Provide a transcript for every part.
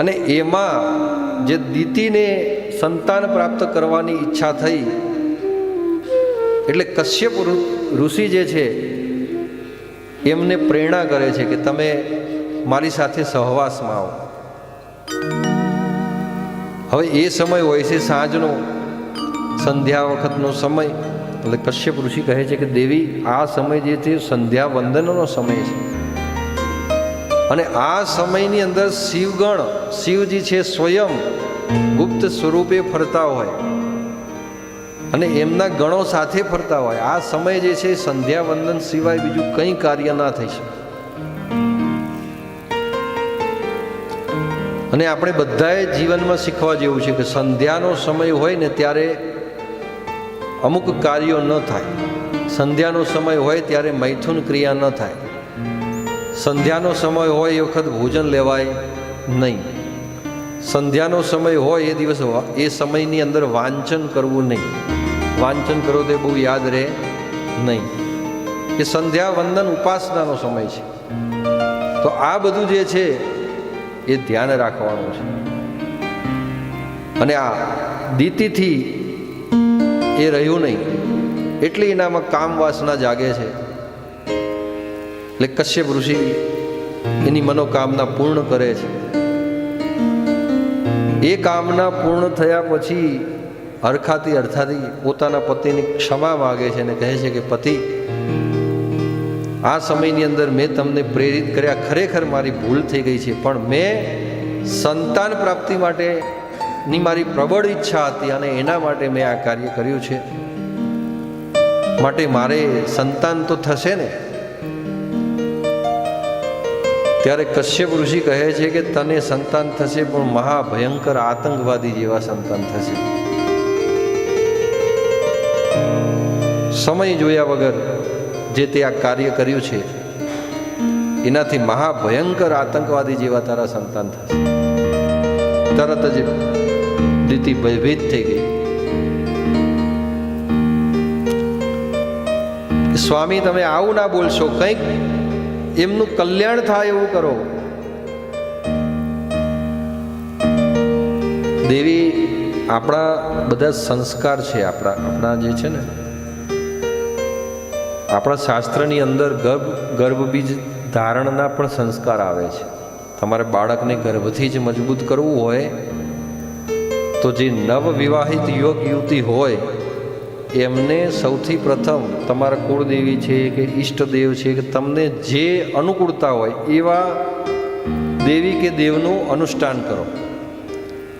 અને એમાં જે દીતીને સંતાન પ્રાપ્ત કરવાની ઈચ્છા થઈ, એટલે કશ્યપ ઋષિ જે છે, એમને પ્રેરણા કરે છે કે તમે મારી સાથે સહવાસમાં આવો. હવે એ સમય હોય છે સાંજનો, સંધ્યા વખતનો સમય, એટલે કશ્યપ ઋષિ કહે છે કે દેવી, આ સમય જે છે સંધ્યા વંદનનો સમય છે. અને આ સમયની અંદર શિવગણ શિવજી છે સ્વયં ગુપ્ત સ્વરૂપે ફરતા હોય. અને એમના ગણો સાથે ફરતા હોય. આ સમય જે છે સંધ્યા વંદન સિવાય બીજું કંઈ કાર્ય ના થઈ શકે. અને આપણે બધાએ જીવનમાં શીખવા જેવું છે કે સંધ્યાનો સમય હોય ને ત્યારે અમુક કાર્યો ન થાય. સંધ્યાનો સમય હોય ત્યારે મૈથુન ક્રિયા ન થાય. સંધ્યાનો સમય હોય એ વખત ભોજન લેવાય નહીં. સંધ્યાનો સમય હોય એ દિવસ એ સમયની અંદર વાંચન કરવું નહીં. વાંચન કરો તો બહુ યાદ રહે નહીં. એ સંધ્યા વંદન ઉપાસનાનો સમય છે. તો આ બધું જે છે એ ધ્યાન રાખવાનું છે. અને આ દીતિથી એ રહ્યું નહીં. એટલે એનામાં કામ વાસના જાગે છે. એટલે કશ્યપ ઋષિ એની મનોકામના પૂર્ણ કરે છે. એ કામના પૂર્ણ થયા પછી અરખાતી અર્થાથી પોતાના પતિની ક્ષમા માગે છે અને કહે છે કે, પતિ, આ સમયની અંદર મેં તમને પ્રેરિત કર્યા. ખરેખર મારી ભૂલ થઈ ગઈ છે, પણ મેં સંતાન પ્રાપ્તિ માટેની મારી પ્રબળ ઈચ્છા હતી અને એના માટે મેં આ કાર્ય કર્યું છે. માટે મારે સંતાન તો થશે ને? ત્યારે કશ્યપ ઋષિ કહે છે કે તને સંતાન થશે, પણ મહાભયંકર આતંકવાદી જેવા સંતાન થશે. સમય જોયા વગર જે તે આ કાર્ય કર્યું છે, એનાથી મહાભયંકર આતંકવાદી જેવા તારા સંતાન થશે. તરત જ દીતિ ભયભીત થઈ ગઈ. સ્વામી, તમે આવું ના બોલશો, કંઈક એમનું કલ્યાણ થાય એવું કરો. દેવી આપણા બધા સંસ્કાર છે, આપણા આપણા જે છે ને, આપણા શાસ્ત્રની અંદર ગર્ભ, ગર્ભબીજ ધારણના પણ સંસ્કાર આવે છે. તમારે બાળકને ગર્ભથી જ મજબૂત કરવું હોય, તો જે નવવિવાહિત યોગ યુવતી હોય એમને સૌથી પ્રથમ તમારા કુળદેવી છે કે ઈષ્ટદેવ છે કે તમને જે અનુકૂળતા હોય એવા દેવી કે દેવનું અનુષ્ઠાન કરો.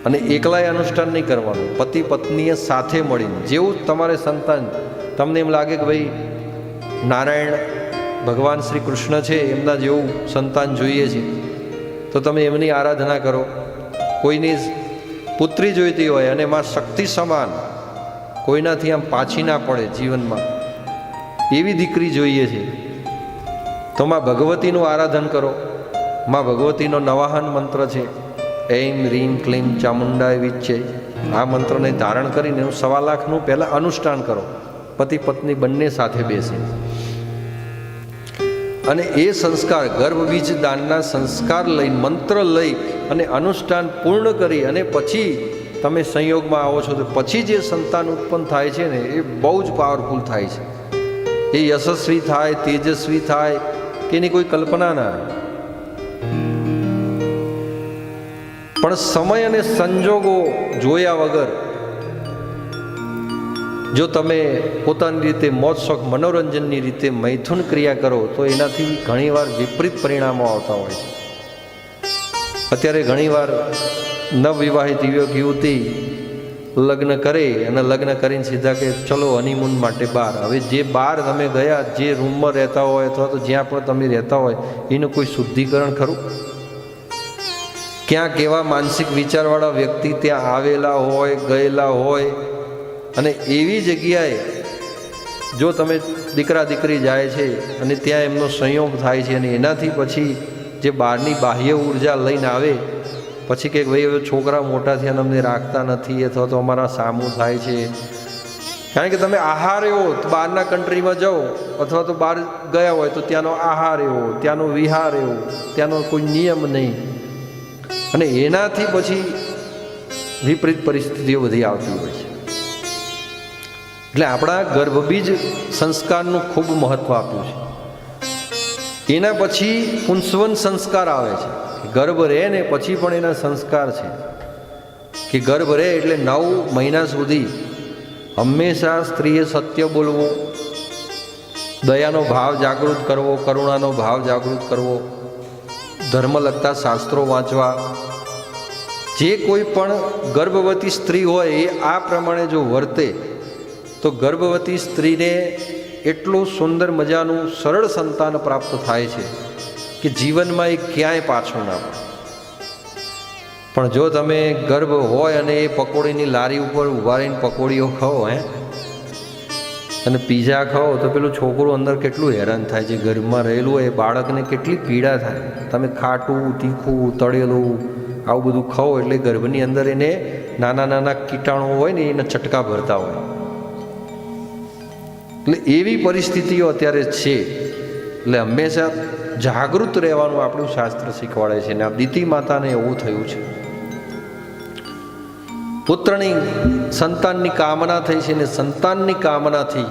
અને એકલાય અનુષ્ઠાન નહીં કરવાનું. પતિ પત્નીએ સાથે મળીને. જેવું તમારે સંતાન, તમને એમ લાગે કે ભાઈ નારાયણ ભગવાન શ્રી કૃષ્ણ છે, એમના જેવું સંતાન જોઈએ છે, તો તમે એમની આરાધના કરો. કોઈની પુત્રી જોઈતી હોય અને એમાં શક્તિ સમાન કોઈનાથી આમ પાછી ના પડે જીવનમાં. એવી દીકરી જોઈએ છે. તો માં ભગવતીનું આરાધન કરો. માં ભગવતીનો નવાહન મંત્ર છે. એમ રીમ ક્લીમ ચામુંડાય વિચ્છે. આ મંત્રને ધારણ કરીને હું સવા લાખનું પહેલાં અનુષ્ઠાન કરો. પતિ પત્ની બંને સાથે બેસે. અને એ સંસ્કાર ગર્ભબીજ દાનના સંસ્કાર લઈ મંત્ર લઈ અને અનુષ્ઠાન પૂર્ણ કરી અને પછી તમે સંયોગમાં આવો છો તો પછી જે સંતાન ઉત્પન્ન થાય છે ને, એ બહુ જ પાવરફુલ થાય છે. એ યશસ્વી થાય, તેજસ્વી થાય કે એની કોઈ કલ્પના ના પણ સમય અને સંજોગો જોયા વગર, જો તમે પોતાની રીતે મોજ શોખ મનોરંજનની રીતે મૈથુન ક્રિયા કરો, તો એનાથી ઘણીવાર વિપરીત પરિણામો આવતા હોય છે. અત્યારે ઘણીવાર નવવિવાહિત યુવક યુવતી લગ્ન કરે અને લગ્ન કરીને સીધા કે ચલો હનીમૂન માટે બહાર. હવે જે બહાર તમે ગયા, જે રૂમમાં રહેતા હોય અથવા તો જ્યાં પણ તમે રહેતા હોય, એનું કોઈ શુદ્ધિકરણ ખરું? ક્યાં કેવા માનસિક વિચારવાળા વ્યક્તિ ત્યાં આવેલા હોય, ગયેલા હોય અને એવી જગ્યાએ જો તમે દીકરા દીકરી જાય છે અને ત્યાં એમનો સંયોગ થાય છે અને એનાથી પછી જે બહારની બાહ્ય ઊર્જા લઈને આવે પછી કે ભાઈ છોકરા મોટા થયા અમને રાખતા નથી, અથવા તો અમારા સામું થાય છે. કારણ કે તમે આહાર એવો બહારના કન્ટ્રીમાં જાઓ, અથવા તો બહાર ગયા હોય, તો ત્યાંનો આહાર એવો, ત્યાંનો વિહાર એવો, ત્યાંનો કોઈ નિયમ નહીં. અને એનાથી પછી વિપરીત પરિસ્થિતિઓ બધી આવતી હોય છે. એટલે આપણા ગર્ભબીજ સંસ્કારનું ખૂબ મહત્વ આપ્યું છે. એના પછી પુંસવન સંસ્કાર આવે છે. ગર્ભ રહે ને પછી પણ એના સંસ્કાર છે. કે ગર્ભ રહે એટલે નવ મહિના સુધી હંમેશા સ્ત્રીએ સત્ય બોલવું, દયાનો ભાવ જાગૃત કરવો, કરુણાનો ભાવ જાગૃત કરવો, ધર્મ લગતા શાસ્ત્રો વાંચવા. જે કોઈ પણ ગર્ભવતી સ્ત્રી હોય એ આ પ્રમાણે જો વર્તે, તો ગર્ભવતી સ્ત્રીને એટલું સુંદર મજાનું સરળ સંતાન પ્રાપ્ત થાય છે કે જીવનમાં એ ક્યાંય પાછું ના પડે. પણ જો તમે ગર્ભ હોય અને એ પકોડીની લારી ઉપર ઊભા રહીને પકોડીઓ ખાઓ, હે? અને પીઝા ખાઓ, તો પેલું છોકરું અંદર કેટલું હેરાન થાય છે. ગર્ભમાં રહેલું હોય એ બાળકને કેટલી પીડા થાય. તમે ખાટું, તીખું, તળેલું આવું બધું ખાઓ એટલે ગર્ભની અંદર એને નાના નાના કીટાણુઓ હોય ને એના ચટકા ભરતા હોય. એટલે એવી પરિસ્થિતિઓ અત્યારે છે. એટલે હંમેશા જાગૃત રહેવાનું આપણું શાસ્ત્ર શીખવાડે છે. ને આ દીતિ માતાને એવું થયું છે. પુત્રની સંતાનની કામના થઈ છે ને સંતાનની કામનાથી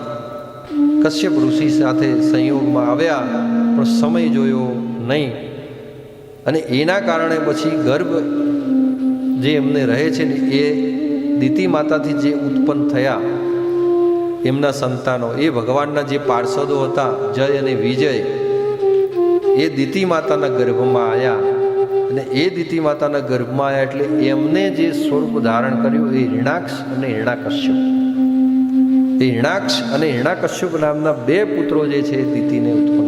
કશ્યપ ઋષિ સાથે સંયોગમાં આવ્યા, પણ સમય જોયો નહીં. અને એના કારણે પછી ગર્ભ જે એમને રહે છે ને એ દીતિ માતાથી જે ઉત્પન્ન થયા એમના સંતાનો, એ ભગવાનના જે પાર્ષદો હતા, જય અને વિજય, એ દીતિ માતાના ગર્ભમાં આવ્યા અને એ દીતિ માતાના ગર્ભમાં આવ્યા એટલે એમને જે સ્વરૂપ ધારણ કર્યું એ હિણાક્ષ અને હિણાકશ્યપ એ હિણાક્ષ અને હિણાકશ્યપ નામના બે પુત્રો જે છે દીતિને ઉત્પન્ન